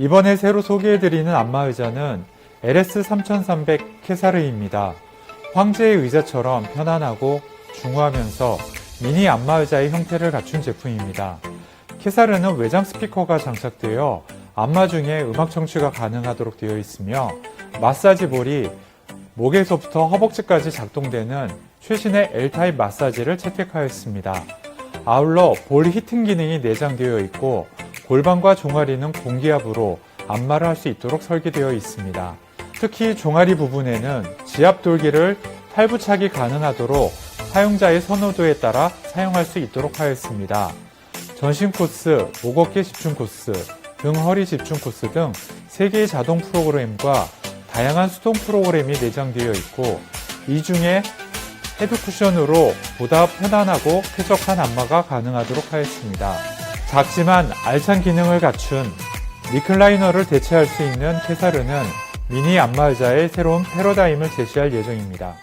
이번에 새로 소개해드리는 안마의자는 LS3300 캐사르입니다. 황제의 의자처럼 편안하고 중후하면서 미니 안마의자의 형태를 갖춘 제품입니다. 캐사르는 외장 스피커가 장착되어 안마 중에 음악 청취가 가능하도록 되어 있으며 마사지 볼이 목에서부터 허벅지까지 작동되는 최신의 L타입 마사지를 채택하였습니다. 아울러 볼 히팅 기능이 내장되어 있고 골반과 종아리는 공기압으로 안마를 할 수 있도록 설계되어 있습니다. 특히 종아리 부분에는 지압 돌기를 탈부착이 가능하도록 사용자의 선호도에 따라 사용할 수 있도록 하였습니다. 전신 코스, 목 어깨 집중 코스, 등 허리 집중 코스 등 3개의 자동 프로그램과 다양한 수동 프로그램이 내장되어 있고 이 중에 헤드 쿠션으로 보다 편안하고 쾌적한 안마가 가능하도록 하였습니다. 작지만 알찬 기능을 갖춘 리클라이너를 대체할 수 있는 캐사르는 미니 안마 의자의 새로운 패러다임을 제시할 예정입니다.